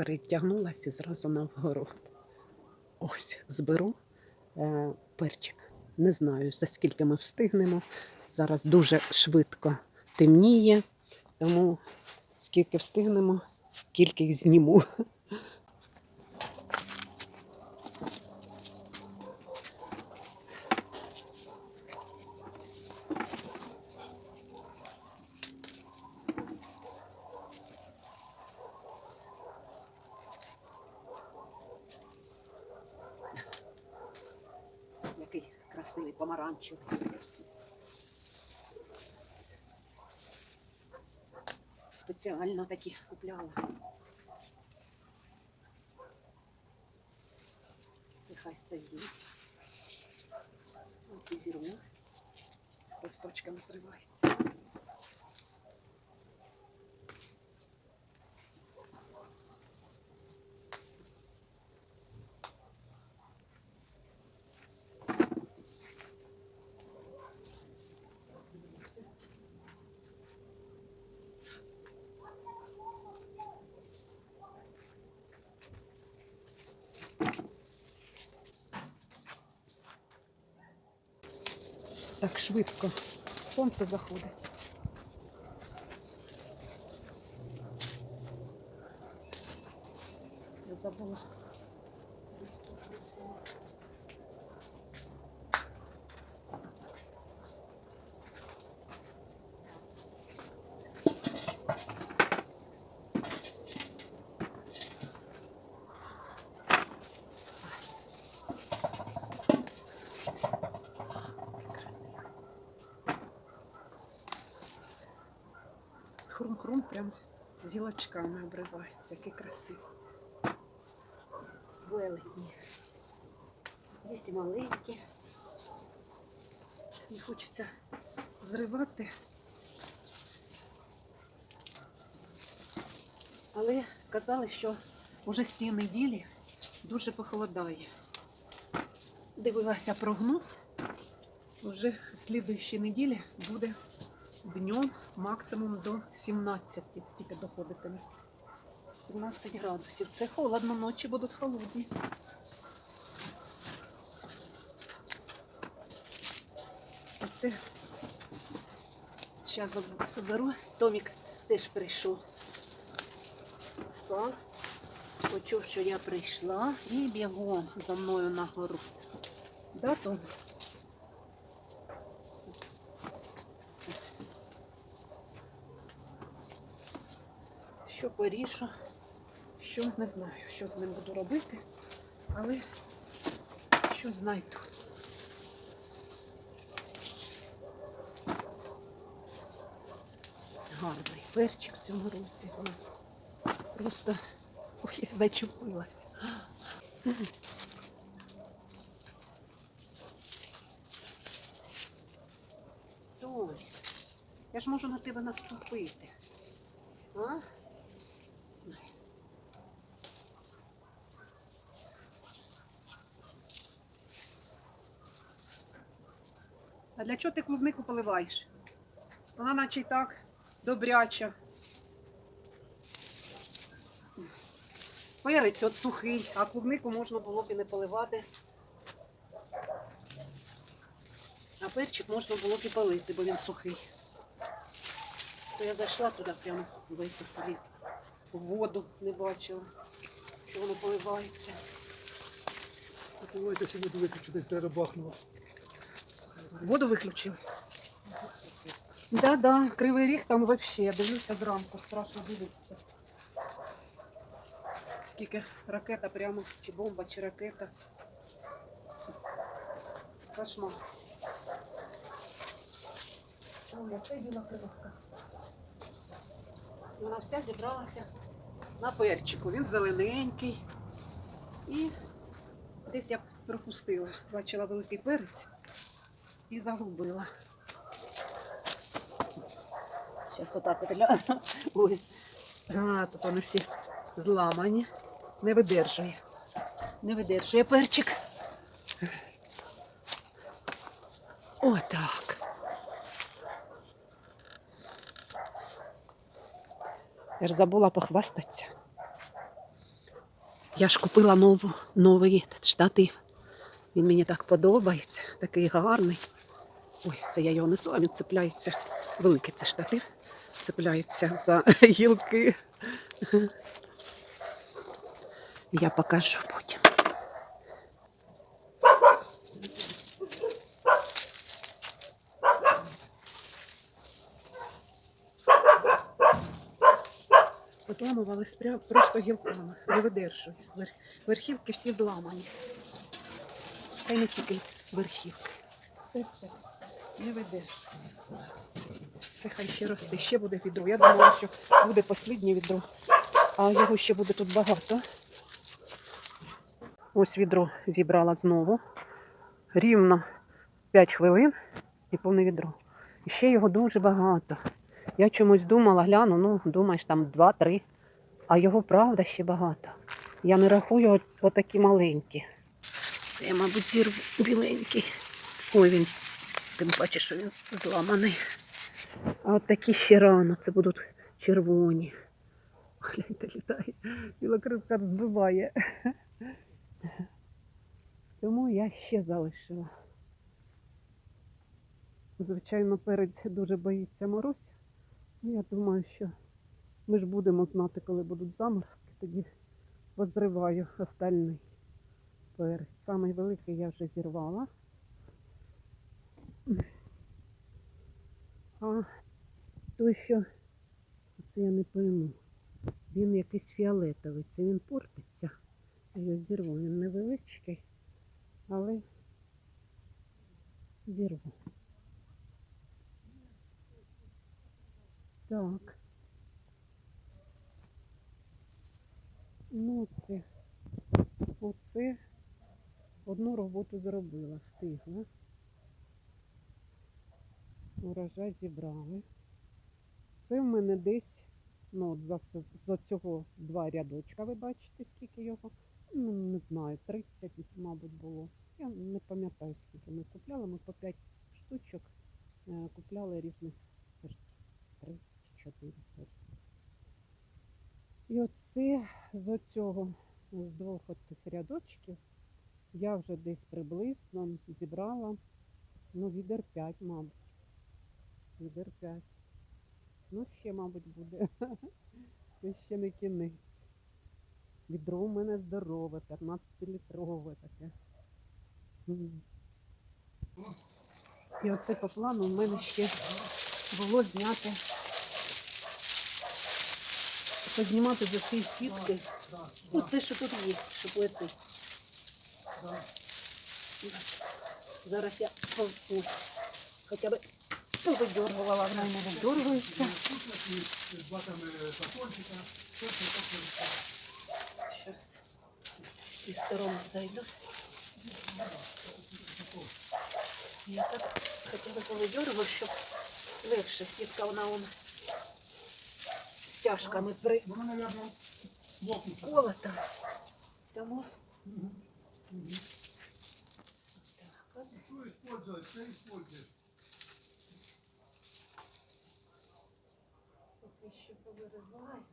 перетягнулася і зразу на огород. Ось зберу е, перчик. Не знаю, за скільки ми встигнемо. Зараз дуже швидко темніє, тому скільки встигнемо, скільки їх зніму. Спеціально такі купляла. Це хай стоїть. Ось зірву. З листочками зривається. Так швидко. Сонце заходить. Я забула. З обривається. Який красивий. Велетні. Є і маленькі. Не хочеться зривати. Але сказали, що уже з тієї неділі дуже похолодає. Дивилася прогноз. Вже слідуючої неділі буде днем максимум до 17 тільки доходитиме. 17 градусів. Це холодно, ночі будуть холодні. Оце зараз соберу. Томік теж прийшов. Спав. Почув, що я прийшла і бігом за мною на гору. Да, Том? Що порішу, що не знаю, що з ним буду робити, але що знайду. Гарний перчик в цьому році. Просто ой, зачепилась. Толі, я ж можу на тебе наступити. А? А для чого ти клубнику поливаєш? Вона наче й так добряча. Перець от сухий, а клубнику можна було б і не поливати. А перчик можна було б і полити, бо він сухий. То я зайшла туди прямо в эту полізла. Воду не бачила, що воно поливається. Давайте сьогодні виключу, десь де бахнуло. Воду виключили? Да, да, кривий ріг там взагалі, дивлюся зранку, страшно дивитися. Скільки ракета прямо, чи бомба, чи ракета. Кошмар. А це біла кривовка. Вона вся зібралася на перчику. Він зелененький. І десь я пропустила. Бачила великий перець і загубила. Зараз отак от гляну. Ось. А, тут вони всі зламані. Не видержує. Не видержує перчик. Отак. Я ж забула похвастатися. Я ж купила нову, новий штатив. Він мені так подобається, такий гарний. Ой, це я його несу, а він цепляється. Великий це штатив. Цепляється за гілки. Я покажу потім. Позламувались прямо просто гілками. Не видержую. Вер- Верхівки всі зламані. Та й не тільки верхівки. Все-все. Не видержую. Це хай ще росте. Ще буде відро. Я думала, що буде посліднє відро. А його ще буде тут багато. Ось відро зібрала знову. Рівно 5 хвилин і повне відро. І ще його дуже багато. Я чомусь думала, гляну, ну, думаєш, там 2-3. А його правда ще багато. Я не рахую от- отакі маленькі. Це я, мабуть, зірву біленький. Ой, він, тим паче, що він зламаний. А от такі ще рано, це будуть червоні. Гляньте, літає. Білокрилка збиває. Тому я ще залишила. Звичайно, перець дуже боїться мороз. Ну, Я думаю, що ми ж будемо знати, коли будуть заморозки, тоді позриваю остальний перець. Самий великий я вже зірвала. А той, що це я не пойму. Він якийсь фіолетовий, це він портиться. Я зірву. Він невеличкий, але зірву. Так. Ну, це. Оце одну роботу зробила, встигла. Урожай зібрали. Це в мене десь, ну, от за, за цього два рядочка, ви бачите, скільки його. Ну, не знаю, 30, мабуть, було. Я не пам'ятаю, скільки ми купляли. Ми по 5 штучок е, купляли різних сортів. Три чи чотири сорти. І оце з оцього, з двох оцих рядочків, я вже десь приблизно зібрала, ну, відер 5, мабуть. Відер 5. Ну, ще, мабуть, буде. Це ще не кінець. Відро у мене здорове, 15-літрове таке. І оце по плану в мене ще було зняти. Познімати за цієї сітки. Оце, що тут є, що плети. Зараз я по- хоча б повидьоргувала, вона не картончика. Щас з цієї сторони зайду. Я так б повидьоргую, щоб легше сітка вона он стяжками лопнуться. приколота. Тому так, от. Що использовать, це использовать. Поки повириваю.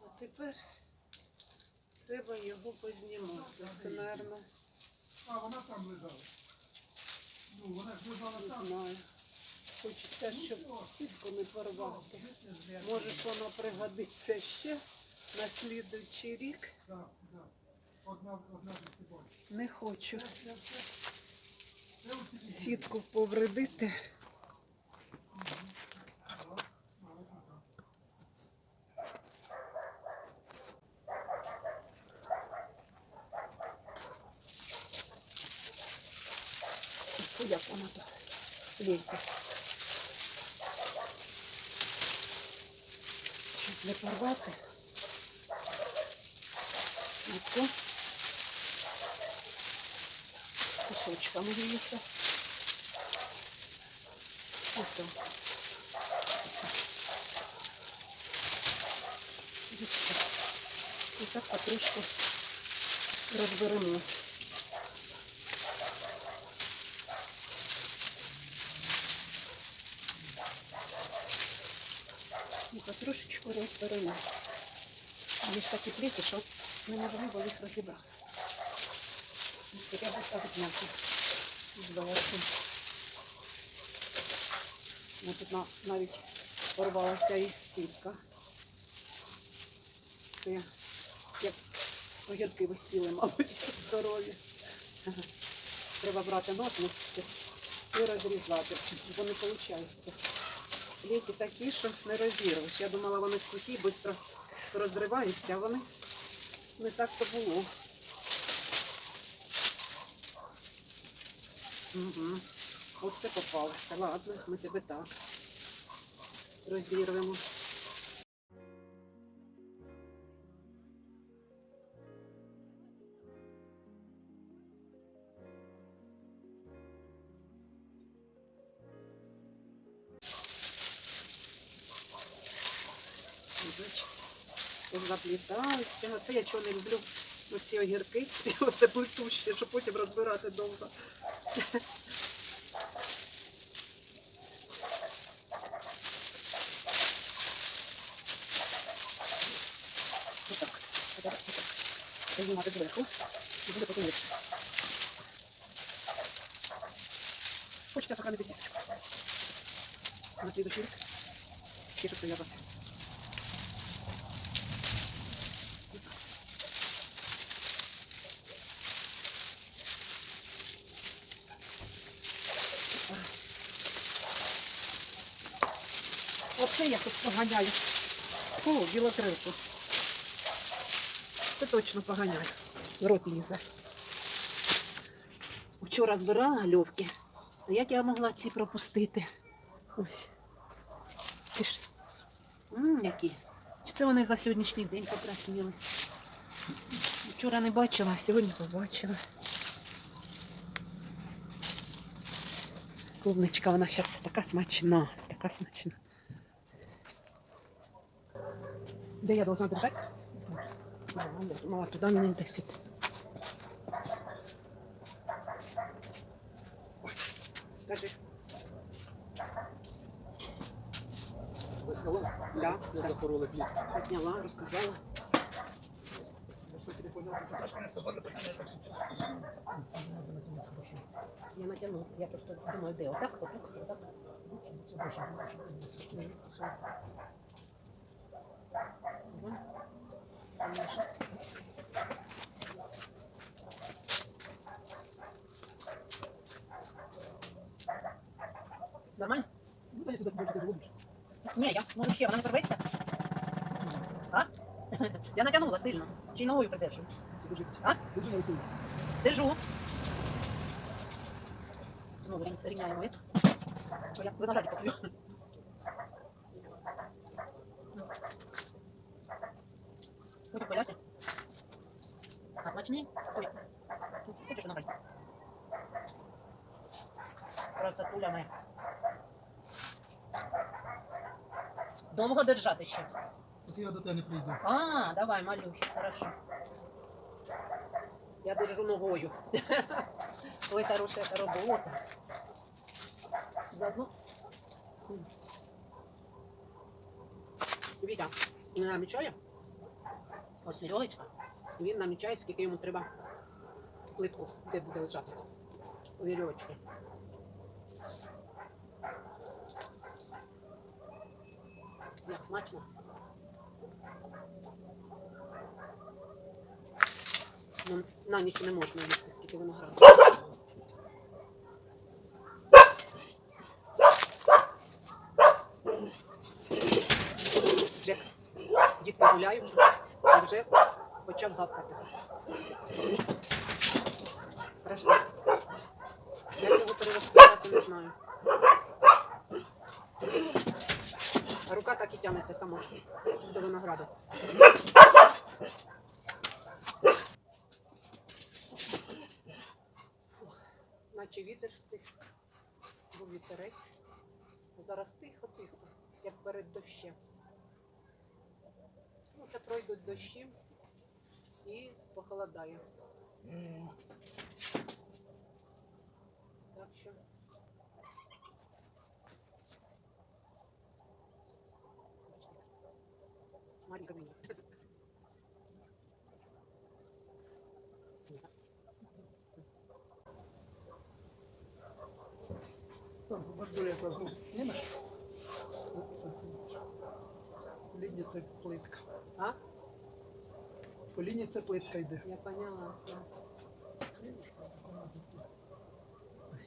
А тепер треба його познімати. Це, мабуть, А, вона там лежала. Ну, вона ж лежала не там. знаю. Хочеться, щоб сітку не порвати. Може, ж воно пригодиться ще на слідуючий рік. Так, так. Одна, одна десятибаль. Не хочу сітку повредити. Як воно тут лейка. Щоб не порвати. Сітку. Кусочками їх. Ото. І так потрошку розберемо. І потрошечку розберемо. Є такі пліти, що неможливо їх розібрати. Зверху. Ну, тут навіть порвалася і сітка. Це як огірки висіли, мабуть, здорові. Ага. Треба брати ножниці і розрізати, бо не виходить. Ліки такі, що не розірвеш. Я думала, вони сухі, швидко розриваються, а вони не так то було. Угу. Оце попалося. Ладно, ми тебе так розірвемо. Заплітаються. Ну, Це я чого не люблю. Оці огірки, оце плетущі, що потім розбирати довго. Отак. Отак, отак. Знімати зверху. І буде потім легше. Хочеться сохранити сіточку. На слідущий рік. Ще щось прив'язати. Оце я тут поганяю. О, білотрилку. Це точно поганяю. В рот лізе. Вчора збирала льовки. А як я могла ці пропустити? Ось. Пиши. Ммм, які. Чи це вони за сьогоднішній день покрасніли? Вчора не бачила, а сьогодні побачила. Клубничка, вона зараз така смачна, така смачна. Де я должна держать? А, я думала, туди мені десять. Скажи. Ви зняли? Да, Я да. запороли плід. Це зняла, розказала. Я не не натягну. Я просто думаю, де отак, отак, отак. Це більше, більше, більше. Все. Ага. Конечно. Нормально? Ну, та якщо так буде, робиш. Ні, я можу ще, вона не порветься. А? Я натягнула сильно. Чи й ногою придержу. Це держи. А? Держи на весіллі. Держу. Знову рівня- рівняємо эту. Бо я винограді поплю. Смачні? Ой, хочеш винограді? Красотуля моя. Довго держати ще. Поки я до тебе не прийду. А, давай, малюй, хорошо. Я держу ногою. Ой, хорошая эта работа. Заодно. Вітя він намічає. Ось вірьовочка. Він намічає, скільки йому треба плитку, де буде лежати. У вірьовочки. Як смачно. Ну, на ніч не можна їсти, скільки винограду. Джек, дітки гуляють вже почав гавкати. Страшно. Як його перерозказати, не знаю. Рука так і тягнеться сама до винограду. наче вітер стих, був вітерець. Зараз тихо-тихо, як перед дощем. Ну, це пройдуть дощі і похолодає. Так що Марінка мені. Там ну, знімеш? Це, по лінії плитка. А? По лінії це плитка йде. Я поняла.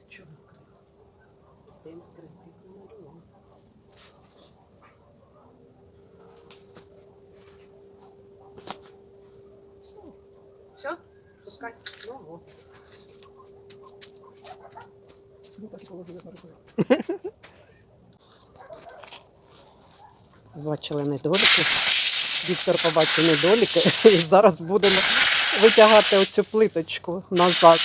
Чого Тим критик намалював. Все. Пускай. Ну, вот. Ну так і положили нарисувати. Бачили недоліки. Віктор побачив недоліки. І зараз будемо витягати оцю плиточку назад.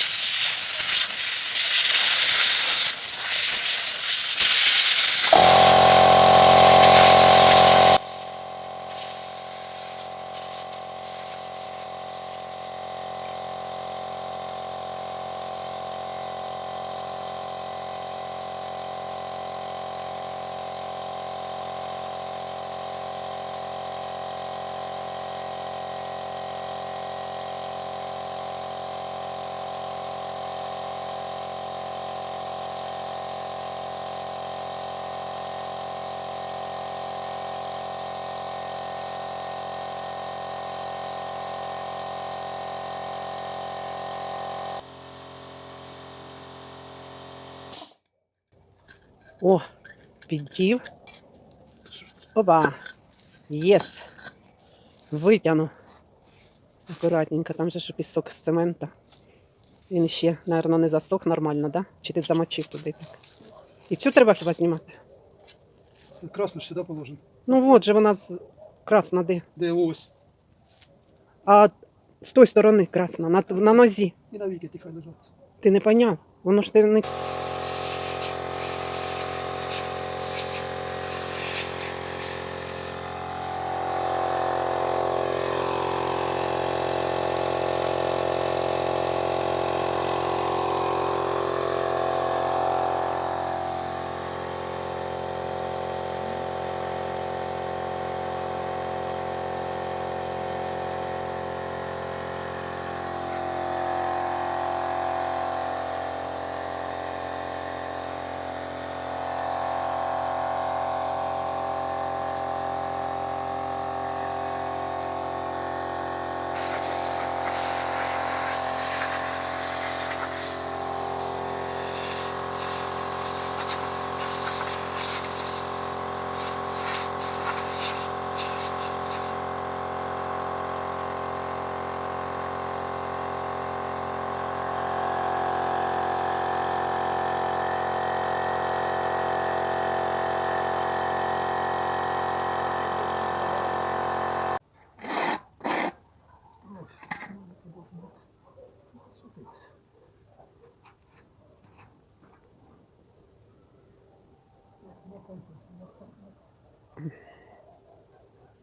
О, піддів. Оба. Єс. Витягну. Акуратненько, там же ж пісок з цемента. Він ще, мабуть, не засох нормально, да? Чи ти замочив туди так? І цю треба хіба знімати? Красно ж сюди положено. Ну от же вона з... красна де. Де ось. А з тої сторони красна, на, на нозі. І на віки хай лежать. Ти не поняв? Воно ж ти не.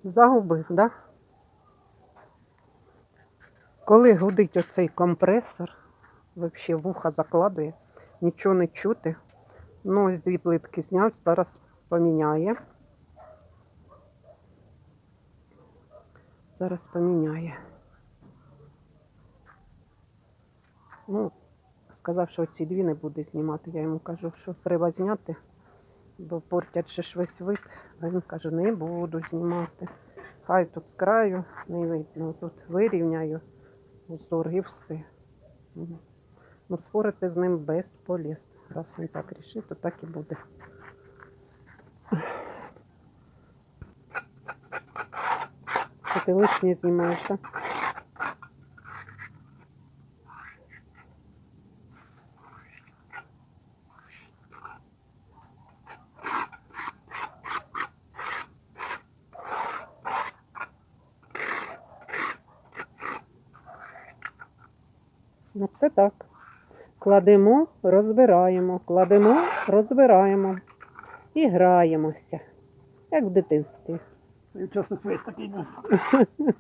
Загубив, так? Да? Коли гудить оцей компресор, взагалі вуха закладує, нічого не чути. Ну, ось дві плитки зняв, зараз поміняє. Зараз поміняє. Ну, сказав, що ці дві не буде знімати. Я йому кажу, що треба зняти, бо портять же ж весь вид. А він каже, не буду знімати. Хай тут з краю не видно. Тут вирівняю узор і все. Ну, спорити з ним безполезно. Раз він так рішив, то так і буде. Ти лишнє знімаєш? Кладемо, розбираємо, кладемо, розбираємо і граємося, як в дитинстві. Часок такий був.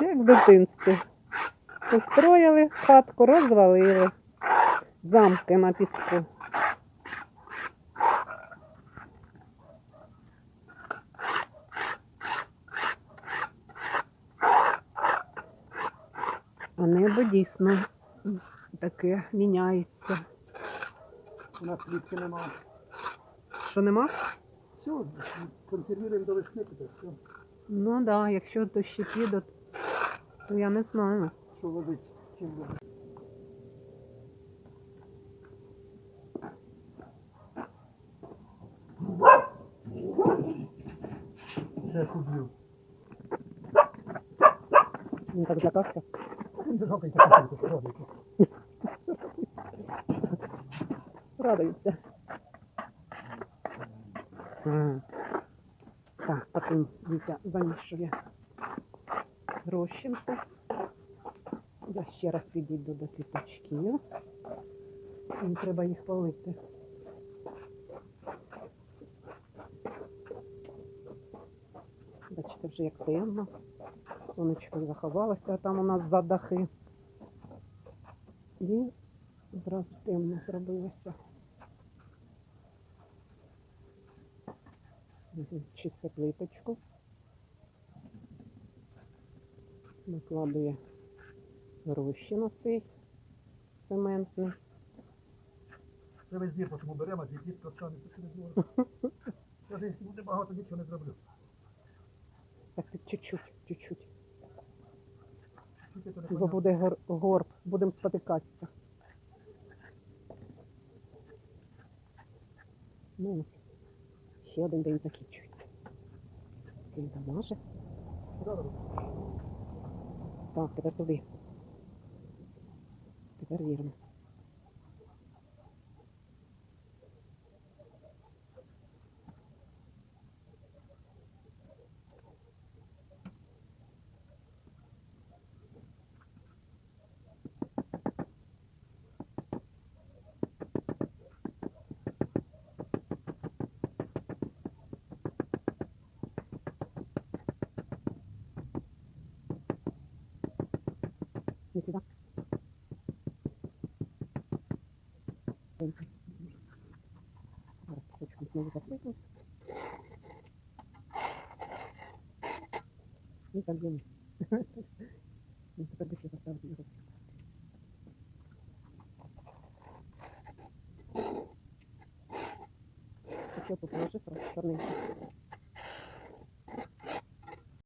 Як в дитинстві. Построїли хатку, розвалили, замки на піску. А небо дійсно таке міняється. У нас плітки немає. Що нема? Все, консервуємо до весни тепер. Все, Ну так, да, якщо дощі підуть, то я не знаю. що водить, чим водить. Ще кублю. Він так злякався. Жалко, таке робити. Радується. М. Так, потім Вітя замішує розчинку. Я ще раз підійду до квіточків. Їм треба їх полити. Бачите, вже як темно. Сонечко заховалося а там у нас за дахи. І зразу темно зробилося. Мгм, Чисте плиточку. Накладує розчин цей цементний. Це весь двір потім беремо, а ті ткани не було. Каже, якщо буде багато, нічого не зроблю. Так чуть-чуть, чуть-чуть. Бо буде гор- горб, будемо спотикатися. Ну, ще один день закінчується. Він замаже. Так, тепер туди. Тепер вірно. Кусочком знову закрити. І так далі. Ну, тепер би ще поставити його. Хочу положити, чорненький.